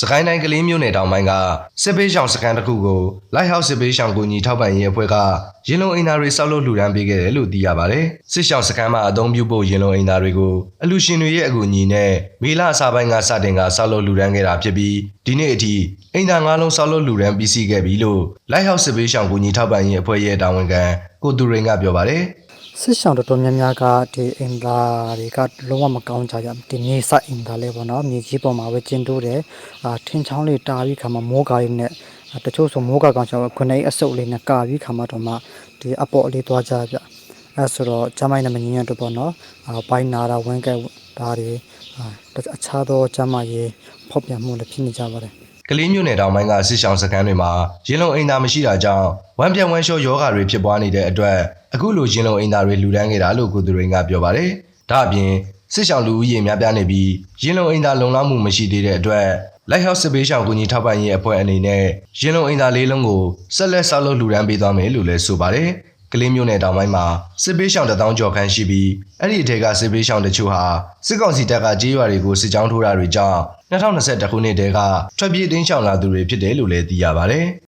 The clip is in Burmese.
စကိုင်းတိုင်းကလေးမြို့နယ်တောင်ပိုင်းကစစ်ပေးရှောင်စခန်းတစ်ခုကိုလိုက်ဟောက်စစ်ပေးရှောင်ကူညီထောက်ပံ့ရေးအဖွဲ့ကရင်လုံအင်တာတွေစောက်လို့လှူဒန်းပေးခဲ့တယ်လို့သိရပါတယ်။စစ်ရှောင်စခန်းမှာအသုံးပြုဖို့ရင်လုံအင်တာတွေကိုအလူရှင်တွေရဲ့အကူအညီနဲ့မေလအစပိုင်းကစတင်ကစောက်လို့လှူဒန်းခဲ့တာဖြစ်ပြီးဒီနေ့အထိအင်တာ၅လုံးစောက်လို့လှူဒန်းပြီးစီးခဲ့ပြီလို့လိုက်ဟောက်စစ်ပေးရှောင်ကူညီထောက်ပံ့ရေးအဖွဲ့ရဲ့တာဝန်ခံကိုသူရင်ကပြောပါတယ်။ ဆစ်ဆောင်တော်တော်များများကဒီအင်တာတွေကလုံးဝမကောင်းကြကြဒီမြေစအင်တာလေးပေါ့နော်မြေကြီးပေါ်မှာပဲကျင်းတိုးတယ်အာထင်းချောင်းလေးတာပြီးခါမှမိုးကားလေးနဲ့အာတချို့ဆိုမိုးကားကောင်ချောင်းခုနေအစုပ်လေးနဲ့ကာပြီးခါမှတော့မှဒီအပေါ်အလေးသွားကြပြအဲဆိုတော့ကျမိုင်းနဲ့မငင်းရတော့ပေါ့နော်အာဘိုင်းနာတာဝင်းကဲဒါတွေအာအခြားသောကျမရေးဖောက်ပြန်မှုလည်းဖြစ်နေကြပါတယ် ကလေးမျိုးနယ်တောင်ပိုင်းကစစ်ဆောင်စခန်းတွေမှာရင်လုံအိမ်သာမရှိတာကြောင့်ဝမ်းပြက်ဝမ်းလျှောယောဂါတွေဖြစ်ပွားနေတဲ့အတွက်အခုလိုရင်လုံအိမ်သာတွေလှူဒန်းခဲ့တာလို့ကိုသူရင်ကပြောပါတယ်။ဒါအပြင်စစ်ဆောင်လူဦးရေများပြားနေပြီးရင်လုံအိမ်သာလုံလောက်မှုမရှိသေးတဲ့အတွက် Lighthouse စစ်ပေးဆောင်ကူညီထောက်ပံ့ရေးအဖွဲ့အနေနဲ့ရင်လုံအိမ်သာလေးလုံးကိုဆက်လက်ဆောက်လုပ်လှူဒန်းပေးသွားမယ်လို့လည်းဆိုပါတယ်။ ကလေးမျိုးနယ်တောင်ပိုင်းမှာစစ်ပေးဆောင်တထောင်ကျော်ခန့်ရှိပြီးအဲ့ဒီအထက်ကစစ်ပေးဆောင်တချို့ဟာစစ်ကောင်စီတပ်ကကြေးရွာတွေကိုစစ်ကြောင်းထိုးတာတွေကြောင့်2021ခုနှစ်တည်းကထွက်ပြေးတင်းရှောင်လာသူတွေဖြစ်တယ်လို့လည်းသိရပါတယ်။